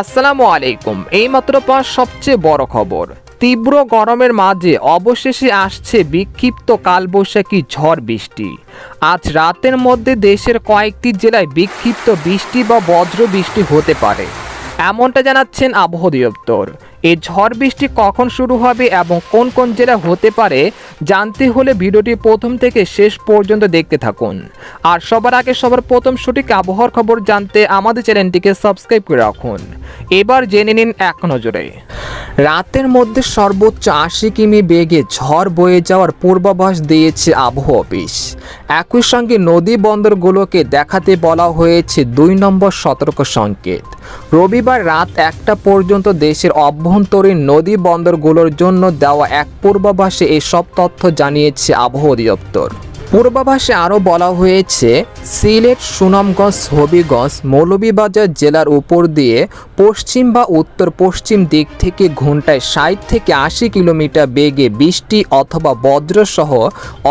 আসসালামু আলাইকুম। এইমাত্র পাওয়া সবচেয়ে বড় খবর। তীব্র গরমের মাঝে অবশেষে আসছে বিক্ষিপ্ত কালবৈশাখী ঝড় বৃষ্টি। আজ রাতের মধ্যে দেশের কয়েকটি জেলায় বিক্ষিপ্ত বৃষ্টি বা বজ্র বৃষ্টি হতে পারে। এমনটা জানাচ্ছেন আবহাওয়া অধিদপ্তর। এই ঝড় বৃষ্টি কখন শুরু হবে এবং কোন কোন জেলা হতে পারে, জানতে হলে ভিডিওটি প্রথম থেকে শেষ পর্যন্ত দেখতে থাকুন। আর সবার আগে সবার প্রথম সঠিক আবহাওয়ার খবর জানতে আমাদের চ্যানেলটিকে সাবস্ক্রাইব করে রাখুন। এবার জেনে নিন এক নজরে। রাতের মধ্যে সর্বোচ্চ আশি কিমি বেগে ঝড় বয়ে যাওয়ার পূর্বাভাস দিয়েছে আবহাওয়া অফিস। একই সঙ্গে নদী বন্দরগুলোকে দেখাতে বলা হয়েছে দুই নম্বর সতর্ক সংকেত। রবিবার রাত একটা পর্যন্ত দেশের অভ্যন্তরীণ নদী বন্দরগুলোর জন্য দেওয়া এক পূর্বাভাসে এসব তথ্য জানিয়েছে আবহাওয়া অধিদপ্তর। পূর্বাভাসে আরও বলা হয়েছে, সিলেট, সুনামগঞ্জ, হবিগঞ্জ, মৌলভীবাজার জেলার উপর দিয়ে পশ্চিম বা উত্তর পশ্চিম দিক থেকে ঘন্টায় ষাট থেকে আশি কিলোমিটার বেগে বৃষ্টি অথবা বজ্রসহ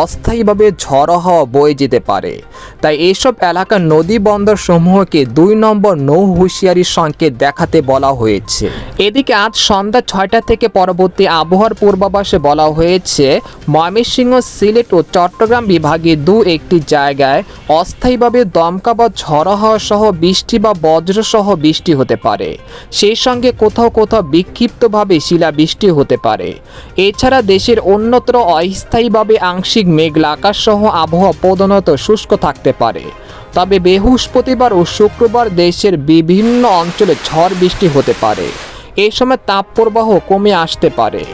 অস্থায়ীভাবে ঝড়ো হওয়া বয়ে যেতে পারে। তাই এসব এলাকার নদী বন্দর সমূহকে দুই নম্বর নৌ হুঁশিয়ারি সংকেত দেখাতে বলা হয়েছে। এদিকে আজ সন্ধ্যা ছয়টা থেকে পরবর্তী আবহাওয়ার পূর্বাভাসে বলা হয়েছে, ময়মনসিংহ, সিলেট ও চট্টগ্রাম বিভাগে দু একটি জায়গায় অস্থায়ীভাবে দমকা বা ঝড়ো হাওয়া সহ বৃষ্টি বা বজ্রসহ বৃষ্টি হতে পারে। সেই সঙ্গে কোথাও কোথাও বিক্ষিপ্তভাবে শিলাবৃষ্টি হতে পারে। এছাড়া দেশের অন্যত্র অস্থায়ীভাবে আংশিক মেঘলা আকাশ সহ আবহাওয়া প্রধানত শুষ্ক থাকতে পারে। তবে বৃহস্পতিবার ও শুক্রবার দেশের বিভিন্ন অঞ্চলে ঝড় বৃষ্টি হতে পারে। এই সময় তাপপ্রবাহ কমে আসতে পারে।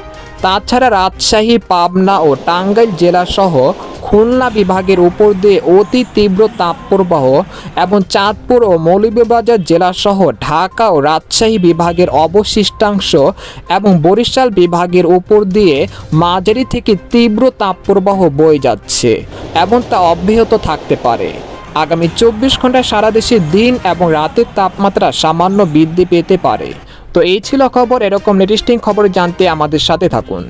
তাছাড়া রাজশাহী, পাবনা ও টাঙ্গাইল জেলাসহ খুলনা বিভাগের উপর দিয়ে অতি তীব্র তাপপ্রবাহ এবং চাঁদপুর ও মৌলভীবাজার জেলাসহ ঢাকা ও রাজশাহী বিভাগের অবশিষ্টাংশ এবং বরিশাল বিভাগের উপর দিয়ে মাঝারি থেকে তীব্র তাপপ্রবাহ বয়ে যাচ্ছে এবং তা অব্যাহত থাকতে পারে। আগামী চব্বিশ ঘন্টায় সারা দেশে দিন এবং রাতের তাপমাত্রা সামান্য বৃদ্ধি পেতে পারে। তো এই ছিল খবর। এরকম লেটেস্টিং খবর জানতে আমাদের সাথে থাকুন।